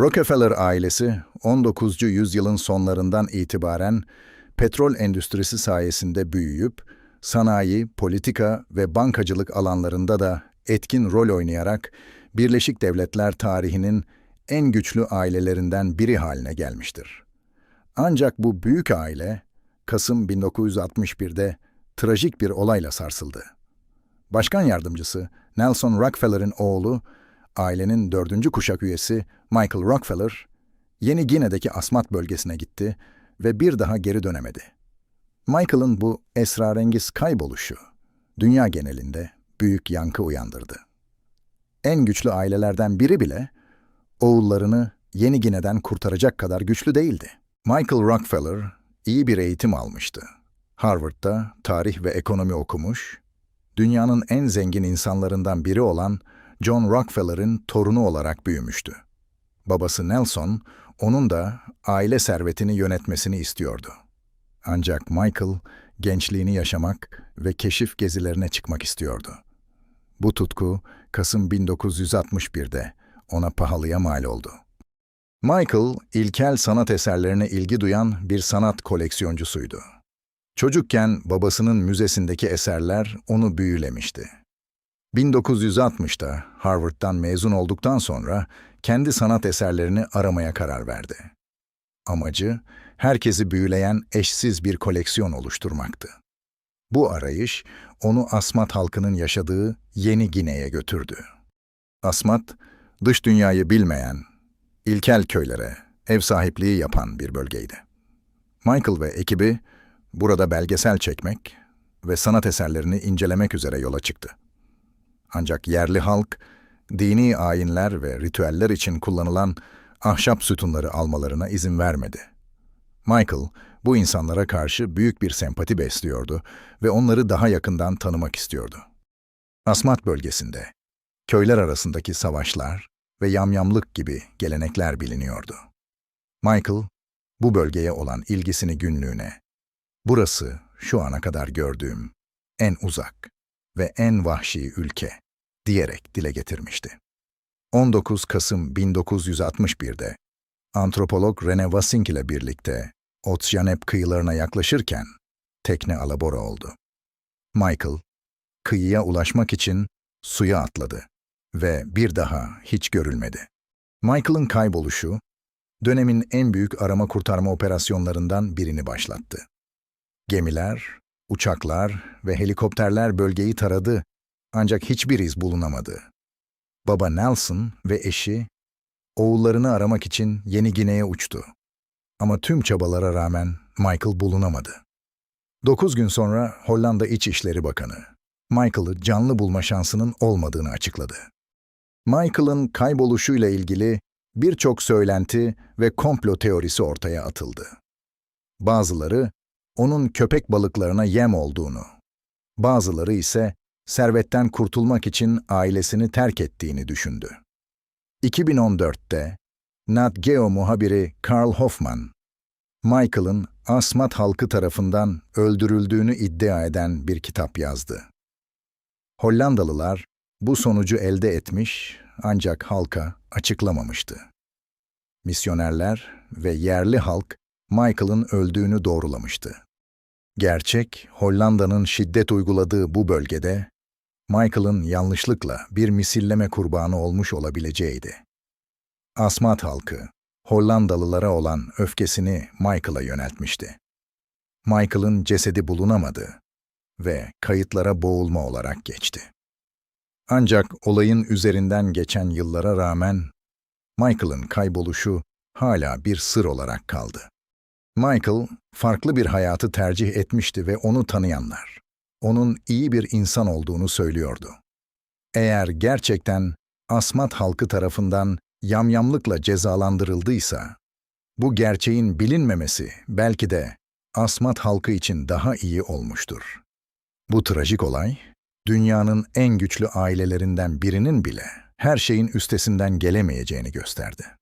Rockefeller ailesi 19. yüzyılın sonlarından itibaren petrol endüstrisi sayesinde büyüyüp sanayi, politika ve bankacılık alanlarında da etkin rol oynayarak Birleşik Devletler tarihinin en güçlü ailelerinden biri haline gelmiştir. Ancak bu büyük aile Kasım 1961'de trajik bir olayla sarsıldı. Başkan yardımcısı Nelson Rockefeller'in oğlu, ailenin dördüncü kuşak üyesi Michael Rockefeller, Yeni Gine'deki Asmat bölgesine gitti ve bir daha geri dönemedi. Michael'ın bu esrarengiz kayboluşu, dünya genelinde büyük yankı uyandırdı. En güçlü ailelerden biri bile, oğullarını Yeni Gine'den kurtaracak kadar güçlü değildi. Michael Rockefeller iyi bir eğitim almıştı. Harvard'da tarih ve ekonomi okumuş, dünyanın en zengin insanlarından biri olan John Rockefeller'ın torunu olarak büyümüştü. Babası Nelson, onun da aile servetini yönetmesini istiyordu. Ancak Michael, gençliğini yaşamak ve keşif gezilerine çıkmak istiyordu. Bu tutku, Kasım 1961'de ona pahalıya mal oldu. Michael, ilkel sanat eserlerine ilgi duyan bir sanat koleksiyoncusuydu. Çocukken babasının müzesindeki eserler onu büyülemişti. 1960'da Harvard'dan mezun olduktan sonra kendi sanat eserlerini aramaya karar verdi. Amacı, herkesi büyüleyen eşsiz bir koleksiyon oluşturmaktı. Bu arayış, onu Asmat halkının yaşadığı Yeni Gine'ye götürdü. Asmat, dış dünyayı bilmeyen, ilkel köylere ev sahipliği yapan bir bölgeydi. Michael ve ekibi burada belgesel çekmek ve sanat eserlerini incelemek üzere yola çıktı. Ancak yerli halk, dini ayinler ve ritüeller için kullanılan ahşap sütunları almalarına izin vermedi. Michael, bu insanlara karşı büyük bir sempati besliyordu ve onları daha yakından tanımak istiyordu. Asmat bölgesinde, köyler arasındaki savaşlar ve yamyamlık gibi gelenekler biliniyordu. Michael, bu bölgeye olan ilgisini günlüğüne, burası şu ana kadar gördüğüm en uzak ve en vahşi ülke diyerek dile getirmişti. 19 Kasım 1961'de antropolog Rene Vassink ile birlikte Otsyanep kıyılarına yaklaşırken tekne alabora oldu. Michael, kıyıya ulaşmak için suya atladı ve bir daha hiç görülmedi. Michael'ın kayboluşu, dönemin en büyük arama kurtarma operasyonlarından birini başlattı. Gemiler, uçaklar ve helikopterler bölgeyi taradı ancak hiçbir iz bulunamadı. Baba Nelson ve eşi oğullarını aramak için Yeni Gine'ye uçtu. Ama tüm çabalara rağmen Michael bulunamadı. Dokuz gün sonra Hollanda İçişleri Bakanı, Michael'ı canlı bulma şansının olmadığını açıkladı. Michael'ın kayboluşuyla ilgili birçok söylenti ve komplo teorisi ortaya atıldı. Bazıları, onun köpek balıklarına yem olduğunu, bazıları ise servetten kurtulmak için ailesini terk ettiğini düşündü. 2014'te Nat Geo muhabiri Carl Hoffman, Michael'ın Asmat halkı tarafından öldürüldüğünü iddia eden bir kitap yazdı. Hollandalılar bu sonucu elde etmiş ancak halka açıklamamıştı. Misyonerler ve yerli halk Michael'ın öldüğünü doğrulamıştı. Gerçek, Hollanda'nın şiddet uyguladığı bu bölgede, Michael'ın yanlışlıkla bir misilleme kurbanı olmuş olabileceğiydi. Asmat halkı, Hollandalılara olan öfkesini Michael'a yöneltmişti. Michael'ın cesedi bulunamadı ve kayıtlara boğulma olarak geçti. Ancak olayın üzerinden geçen yıllara rağmen Michael'ın kayboluşu hala bir sır olarak kaldı. Michael, farklı bir hayatı tercih etmişti ve onu tanıyanlar, onun iyi bir insan olduğunu söylüyordu. Eğer gerçekten Asmat halkı tarafından yamyamlıkla cezalandırıldıysa, bu gerçeğin bilinmemesi belki de Asmat halkı için daha iyi olmuştur. Bu trajik olay, dünyanın en güçlü ailelerinden birinin bile her şeyin üstesinden gelemeyeceğini gösterdi.